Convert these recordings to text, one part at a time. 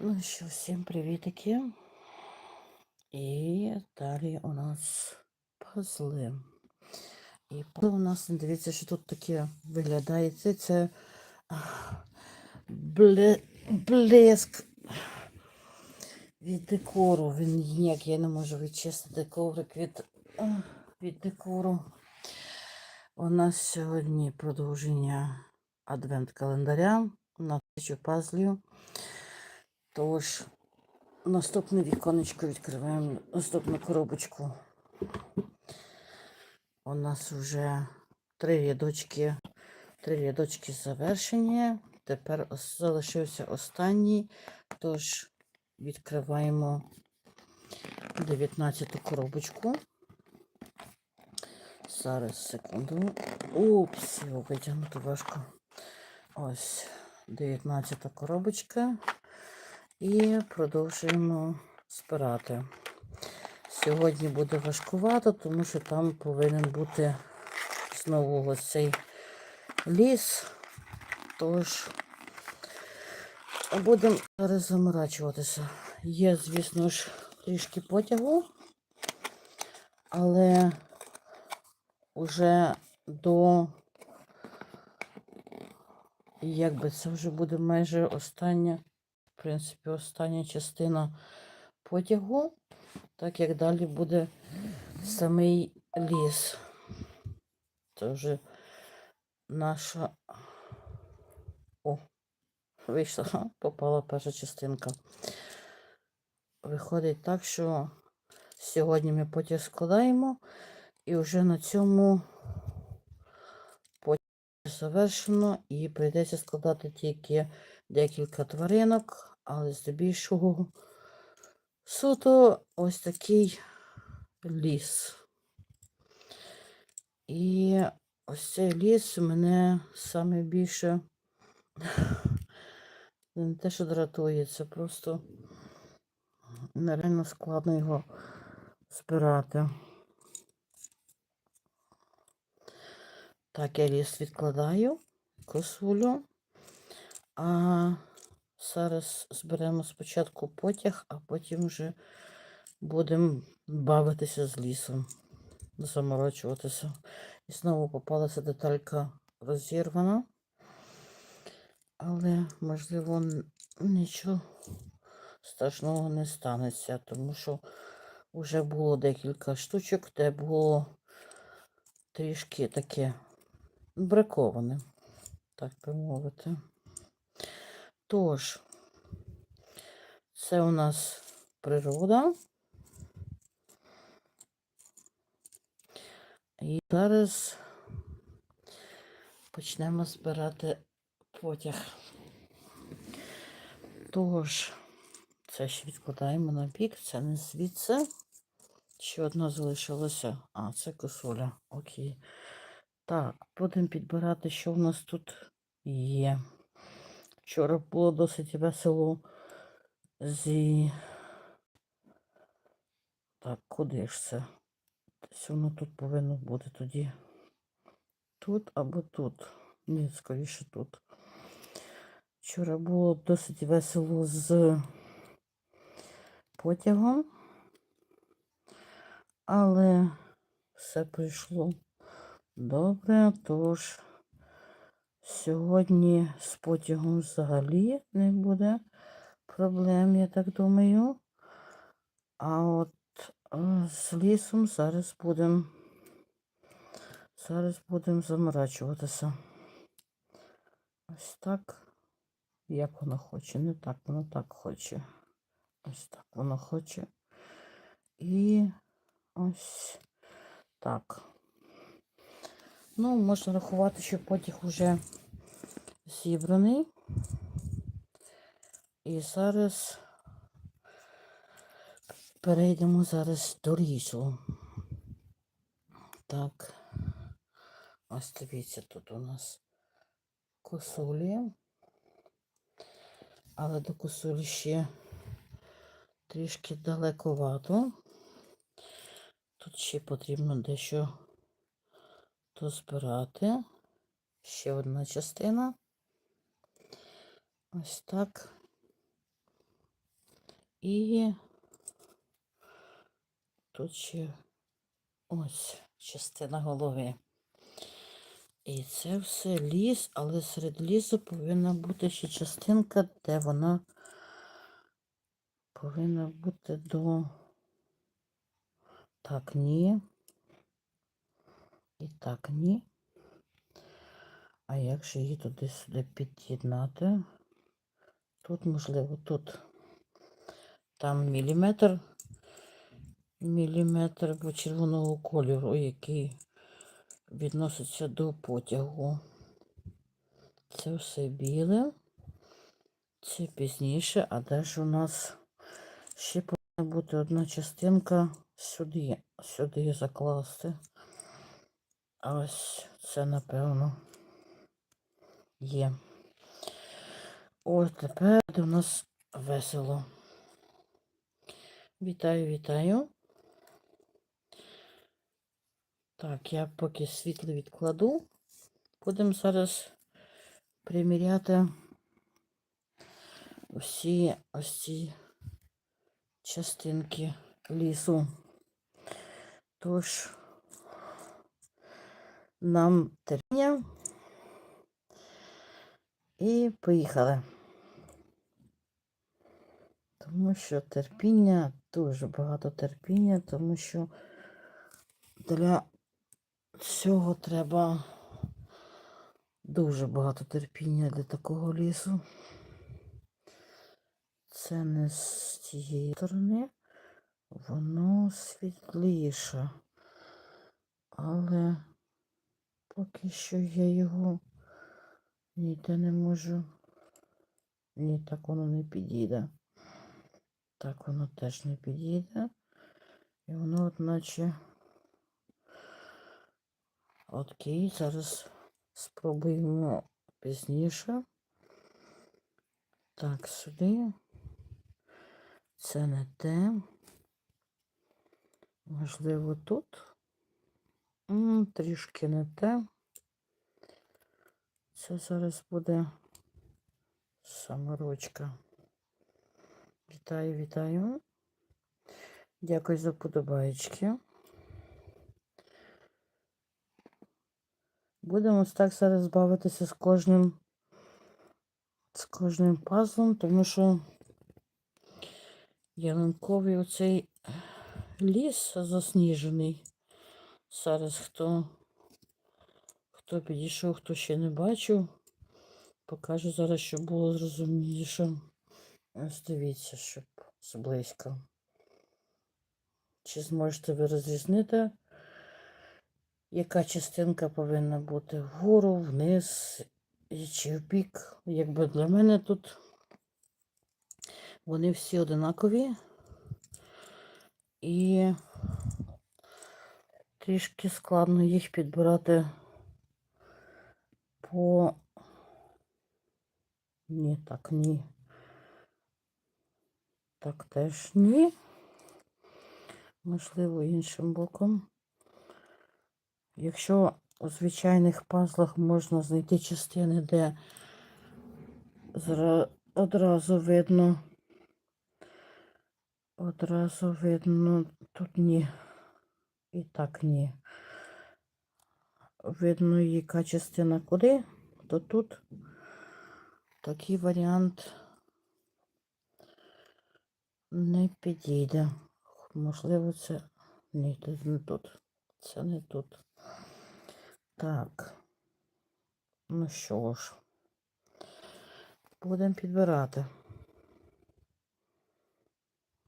Ну що, всім привітики. І далі у нас пазли. І пазли у нас, дивіться, що тут таке виглядає. Це, це блеск від декору. Він ніяк я не можу відчистити коврик від, від декору. У нас сьогодні продовження адвент-календаря на тисячу пазлів. Тож, наступне віконечко відкриваємо, наступну коробочку. У нас вже три рядочки, три рядочки завершені. Тепер залишився останній. Тож відкриваємо 19-ту коробочку. Зараз секунду. Упс, його витягнути важко. Ось 19-та коробочка. І продовжуємо збирати. Сьогодні буде важкувато, тому що там повинен бути знову ось цей ліс. Тож будемо зараз заморачуватися. Є, звісно ж, трішки потягу, але вже до, якби це вже буде майже остання в принципі, остання частина потягу, так як далі буде самий ліс. Це вже наша. О, вийшла, попала перша частинка. Виходить так, що сьогодні ми потяг складаємо, і вже на цьому потяг завершено, і прийдеться складати тільки декілька тваринок, але здебільшого суто ось такий ліс. І ось цей ліс мене саме більше не те, що дратує, це просто нереально складно його збирати. Так, я ліс відкладаю, косулю. А зараз зберемо спочатку потяг, а потім вже будемо бавитися з лісом, заморочуватися. І знову попалася деталька розірвана. Але, можливо, нічого страшного не станеться, тому що вже було декілька штучок, де було трішки таке браковане, так би мовити. Тож, це у нас природа. І зараз почнемо збирати потяг. Тож, це ще відкладаємо на бік, це не звідси. Ще одна залишилася. А, це косуля. Окей. Так, будемо підбирати, що в нас тут є. Вчора було досить весело зі. Так, куди ж це? Десь воно тут повинно бути тоді. Тут або тут. Ні, скоріше тут. Вчора було досить весело з потягом, але все пройшло добре, тож сьогодні з потягом взагалі не буде проблем, я так думаю. А от е, з лісом зараз будемо зараз будемо заморачуватися. Ось так. Як воно хоче, не так, воно так хоче. Ось так воно хоче. І ось так. Ну, можна рахувати, що потяг вже зібраний. І зараз перейдемо зараз до лісу. Так. Ось дивіться, тут у нас косулі. Але до косулі ще трішки далековато. Тут ще потрібно дещо дозбирати. Ще одна частина. Ось так. І тут ще ось частина голови. І це все ліс, але серед лісу повинна бути ще частинка, де вона повинна бути до. Так, ні. І так, ні. А як же її туди-сюди під'єднати? Тут, можливо, тут там міліметр, міліметр червоного кольору, який відноситься до потягу. Це все біле. Це пізніше, а ж у нас ще повинна бути одна частинка сюди, сюди закласти. А ось це, напевно, є. Ось тепер у нас весело. Вітаю, вітаю. Так, я поки світло відкладу. Будемо зараз приміряти всі ось ці частинки лісу. Тож нам терпіння і поїхали. Тому що терпіння, дуже багато терпіння, тому що для цього треба дуже багато терпіння для такого лісу. Це не з цієї сторони, воно світліше. Але поки що я його ніде не можу. Ні, так воно не підійде. Так воно теж не підійде. І воно, от наче. Окей, зараз спробуємо пізніше. Так, сюди. Це не те. Можливо, тут. М, Трішки не те. Це зараз буде саморочка. Вітаю, вітаю. Дякую за подобаєчки. Будемо так зараз бавитися з кожним з кожним пазлом, тому що ялинковий оцей ліс засніжений. Зараз хто хто підійшов, хто ще не бачив, покажу зараз, щоб було зрозуміліше. Ось дивіться, щоб зблизька. Чи зможете ви розрізнити, яка частинка повинна бути вгору, вниз чи в бік? Якби для мене тут вони всі одинакові і трішки складно їх підбирати по ні, так, ні. Так теж ні. Можливо, іншим боком. Якщо у звичайних пазлах можна знайти частини, де одразу видно, одразу видно, тут ні. І так ні. Видно, яка частина куди, то тут такий варіант не підійде. Можливо, це ні, це не тут. Це не тут. Так. Ну що ж, будемо підбирати.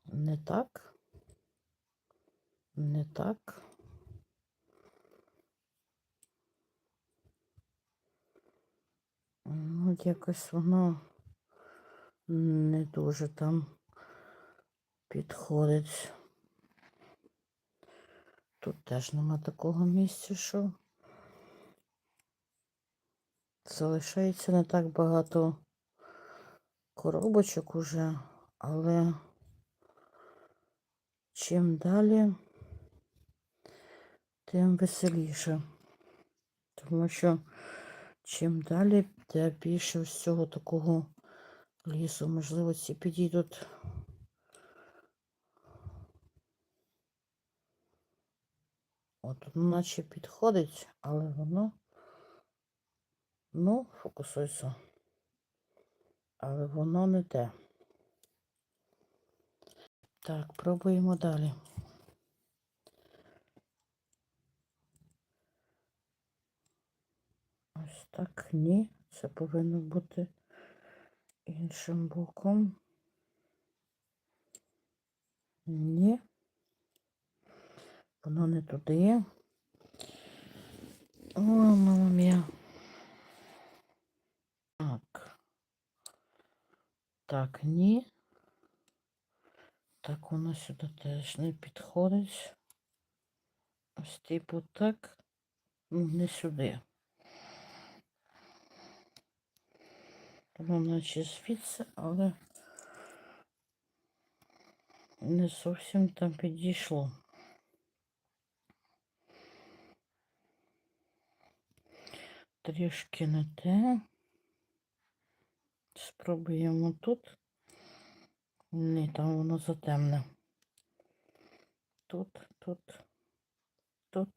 Не так. Не так. Ну, якось воно не дуже там підходить. Тут теж нема такого місця, що залишається не так багато коробочок уже, але чим далі, тим веселіше. Тому що чим далі, тим більше всього такого лісу. Можливо, ці підійдуть От наче підходить, але воно. Ну, фокусуйся. Але воно не те. Так, пробуємо далі. Ось так, ні. Це повинно бути іншим боком. Ні. Воно не туди. О, мама мія. Так. Так, ні. Так, воно сюди теж не підходить. Ось типу так. Ну, не сюди. Воно наче звідси, але не зовсім там підійшло. Трішки не те. Спробуємо тут. Ні, там воно затемне. Тут, тут, тут.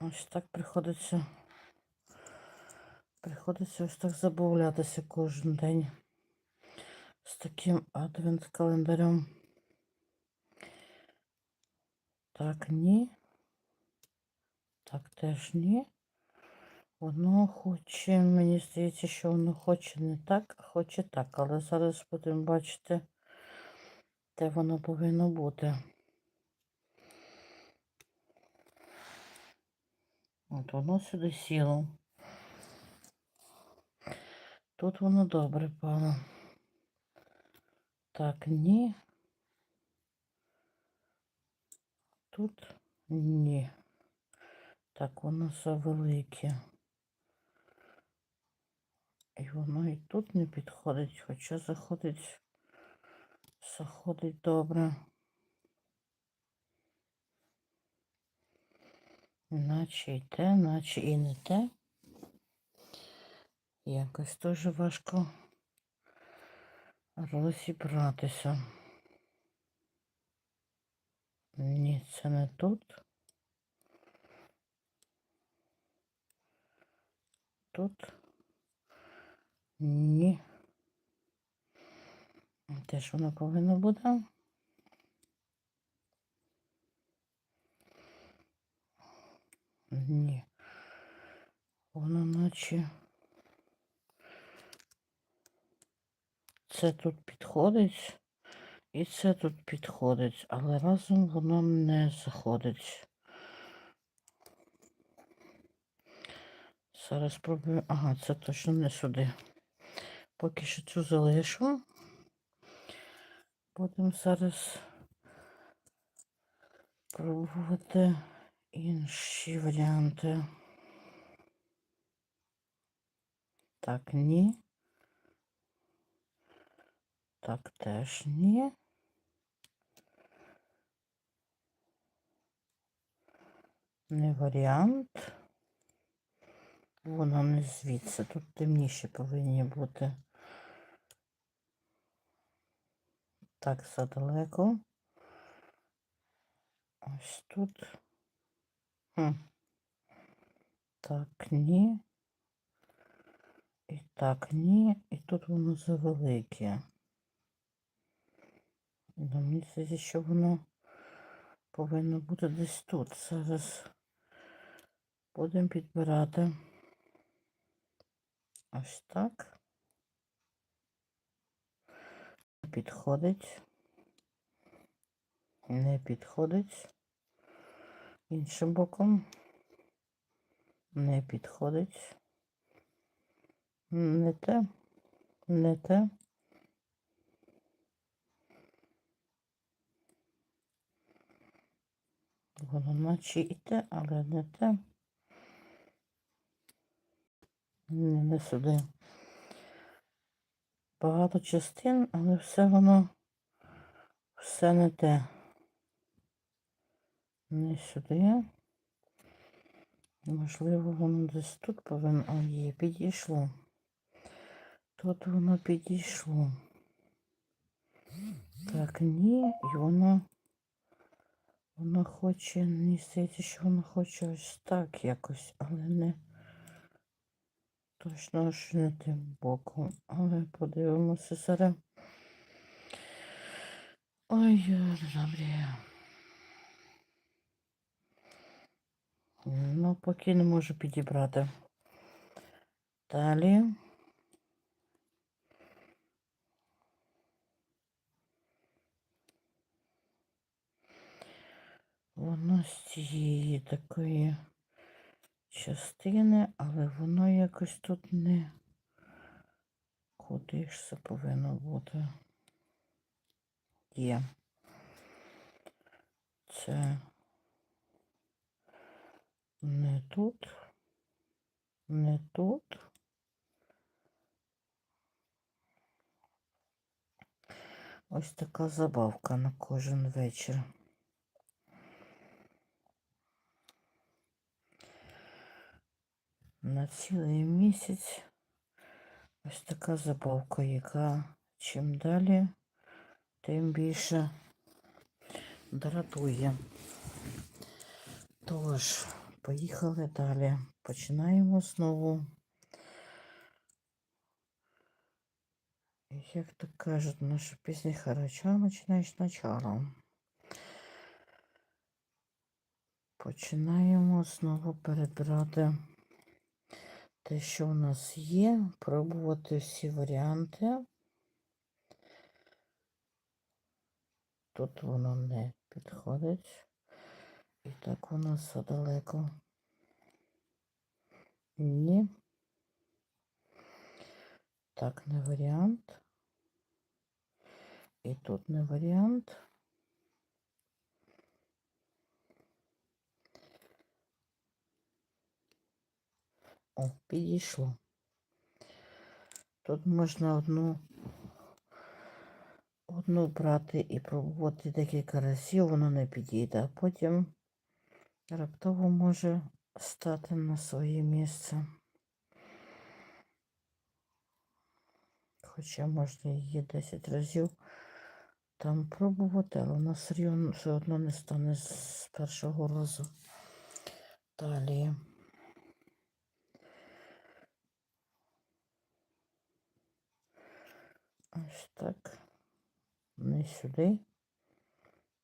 Ось так приходиться. Приходиться ось так забавлятися кожен день з таким адвент-календарем. Так, ні. Так, теж ні. Воно хоче, мені здається, що воно хоче не так, хоче так. Але зараз будемо бачити, де воно повинно бути. От воно сюди сіло. Тут воно добре пало. Так, ні. Тут ні. Так, воно завелике. І воно і тут не підходить, хоча заходить, заходить добре. Наче й те, наче і не те. Якось дуже важко розібратися. Ні, це не тут. Тут. Ні. Де ж воно повинно бути? Ні. Воно наче це тут підходить і це тут підходить, але разом воно не заходить. Зараз спробую. Ага, це точно не сюди. Поки що цю залишу. Будемо зараз пробувати інші варіанти. Так, ні. Так, теж ні. Не варіант. Воно не звідси. Тут темніші повинні бути. Так, задалеко. Ось тут. Хм. Так, ні. І так, ні. І тут воно завелике. Ну, мені здається, що воно повинно бути десь тут. Зараз будемо підбирати. Ось так. Підходить. Не підходить. Іншим боком. Не підходить. Не те. Не те. Воно наче і те, але не те. Не, сюди. Багато частин, але все воно все не те. Не сюди. Можливо, воно десь тут повинно. О, є, підійшло. Тут воно підійшло. Так, ні, і воно Вона хоче, мені здається, що вона хоче ось так якось, але не точно ж не тим боком. Але подивимося зараз. Ой, добре. Ну, поки не можу підібрати. Далі. Воно з цієї такої частини, але воно якось тут не. Куди ж це повинно бути? Є. Це не тут, не тут. Ось така забавка на кожен вечір. На цілий місяць ось така забавка, яка чим далі, тим більше дратує. Тож, поїхали далі. Починаємо знову. Як то кажуть, наша пісня харача починаєш спочатку. Починаємо знову перебирати те, що у нас є, пробувати всі варіанти. Тут воно не підходить. І так воно задалеко. Ні. Так, не варіант. І тут не варіант. О, підійшло. Тут можна одну одну брати і пробувати декілька разів, воно не підійде, а потім раптово може стати на своє місце. Хоча можна її 10 разів там пробувати, але вона все одно не стане з першого разу. Далі. Ось так. Не сюди.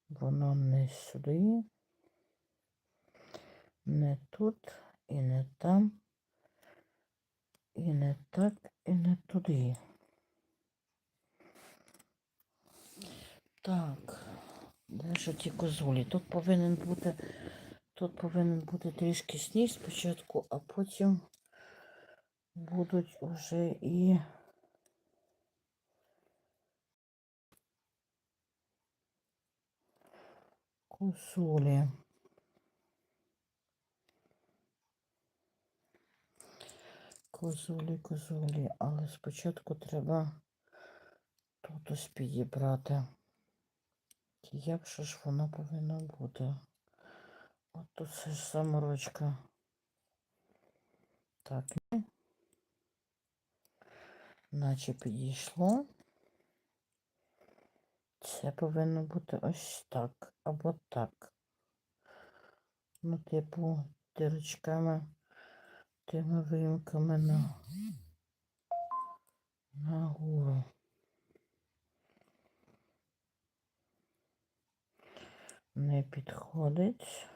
Воно не сюди. Не тут і не там. І не так, і не туди. Так, де ж ті козулі? Тут повинен бути, тут повинен бути трішки сніг спочатку, а потім будуть уже і козулі. Козулі, козулі, але спочатку треба тут ось підібрати. Як же ж воно повинно бути? От тут це ж саморочка. Так, ні. Наче підійшло. Це повинно бути ось так або так. Ну, типу, дірочками, тими виїмками на нагору. Не підходить.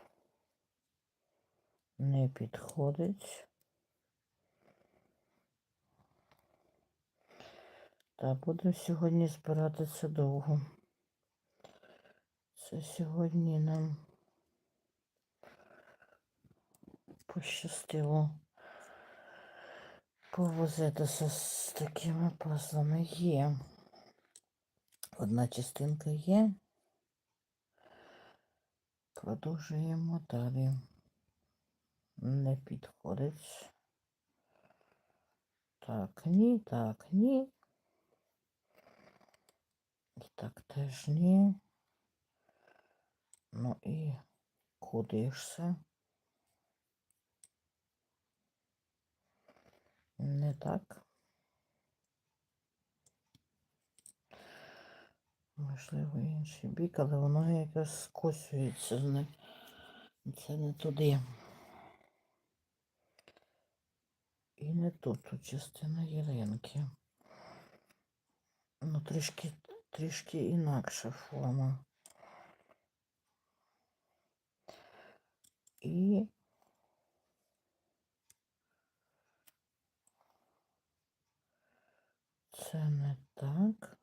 Не підходить. Та буду сьогодні збиратися довго. Це сьогодні нам пощастило повозитися з такими пазлами є. Одна частинка є. Продовжуємо далі. Не підходить. Так, ні, так, ні. І так теж ні. Ну і куди ж це? Не так. Можливо, інший бік, але воно якось скосюється. Не... Це не туди. І не тут, тут частина ялинки. Ну, трішки, трішки інакша форма. І це не так.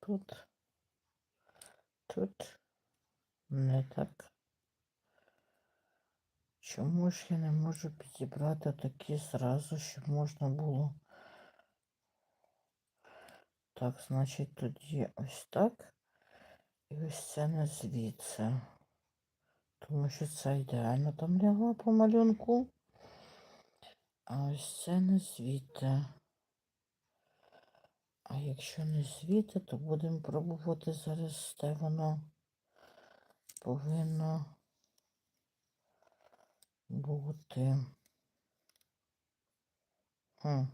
Тут, тут не так. Чому ж я не можу підібрати такі зразу, щоб можна було? Так, значить, тоді ось так. І ось це не звідси. Тому що це ідеально там лягла по малюнку. А ось це не звідти. А якщо не звідти, то будемо пробувати зараз, де воно повинно бути. Хм.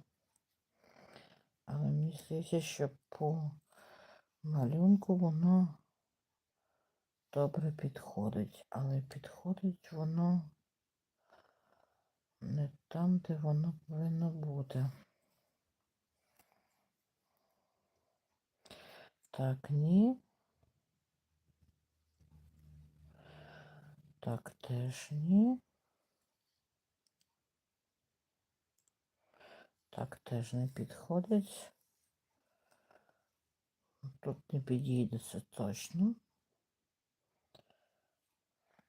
Але мені здається, що по малюнку воно добре підходить. Але підходить воно не там, де воно повинно бути. Так, ні. Так, теж ні. Так, теж не підходить. Тут не підійде це точно.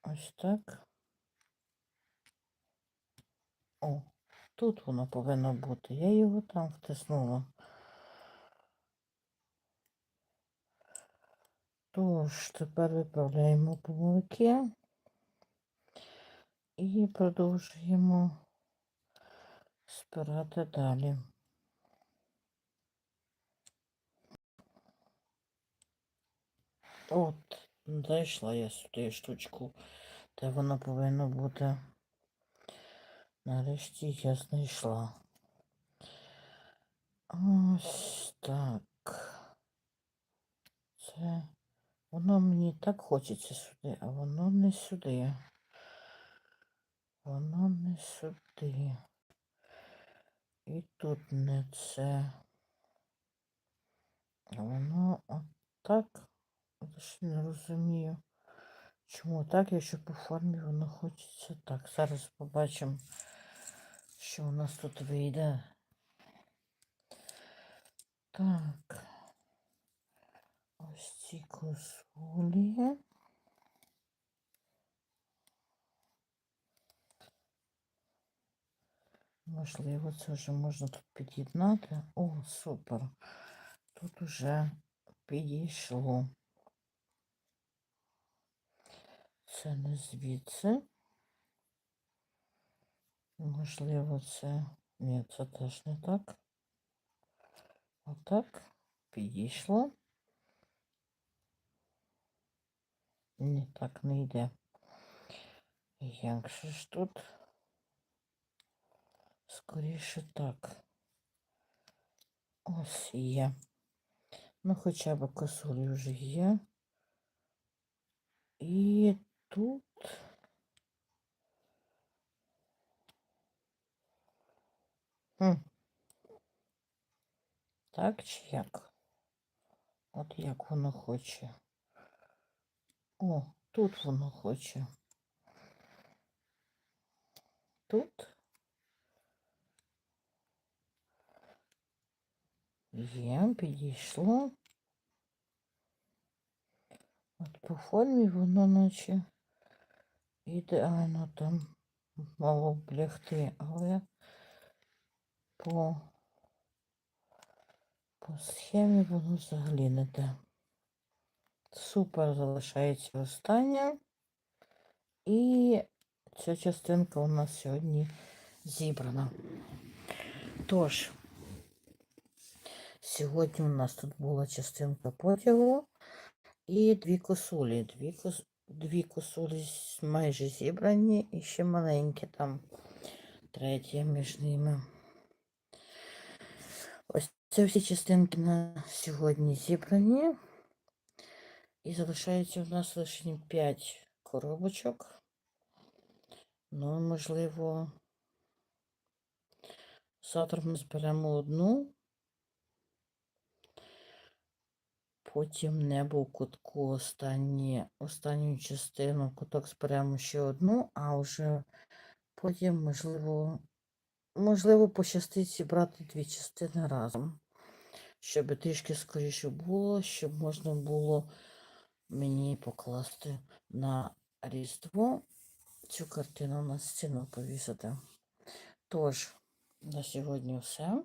Ось так. О, тут воно повинно бути. Я його там втиснула. Тож, тепер виправляємо помилки і продовжуємо спирати далі. От, знайшла я сюди штучку, де воно повинно бути. Нарешті я знайшла. Ось так. Це воно мені так хочеться сюди, а воно не сюди. Воно не сюди. І тут не це. Воно отак. Я ще не розумію. Чому так, якщо по формі воно хочеться так. Зараз побачимо, що у нас тут вийде. Так. Ось ці косулі. Можливо, це вже можна тут під'єднати. О, супер. Тут уже підійшло. Це не звідси. Можливо, це... Ні, це теж не так. Отак. Підійшло. Ні, так не йде. Як же ж тут? Скоріше так. Ось є. Ну, хоча б косулі вже є. І тут. Хм. Так чи як? От як воно хоче. О, тут воно хоче. Тут. Є, підійшло. От по формі воно наче ідеально там мало б лягти, але по, по схемі воно взагалі не те. Супер залишається остання. І ця частинка у нас сьогодні зібрана. Тож, сьогодні у нас тут була частинка потягу і дві косулі. Дві, кос... дві косулі майже зібрані і ще маленькі там третя між ними. Ось це всі частинки на сьогодні зібрані. І залишається у нас лише 5 коробочок. Ну, можливо, завтра ми зберемо одну. Потім небо у кутку останні, останню частину куток зберемо ще одну, а вже потім, можливо, можливо, пощастить зібрати дві частини разом. Щоб трішки скоріше було, щоб можна було мені покласти на Різдво цю картину на стіну повісити. Тож, на сьогодні все.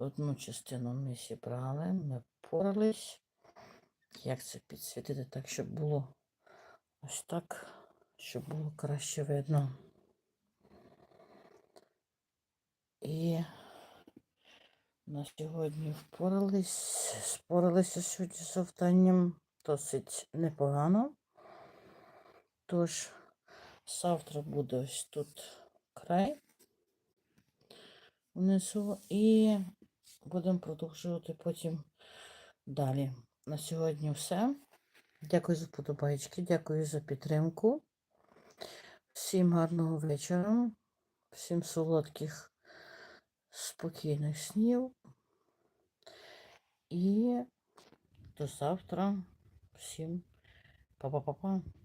Одну частину ми зібрали, ми порались. Як це підсвітити так, щоб було ось так, щоб було краще видно. І на сьогодні впорались, споралися сьогодні з завданням досить непогано. Тож, завтра буде ось тут край внизу і будемо продовжувати потім далі. На сьогодні все. Дякую за подобайки, дякую за підтримку. Всім гарного вечора, всім солодких, спокійних снів. І до завтра. Всім па-па-па-па.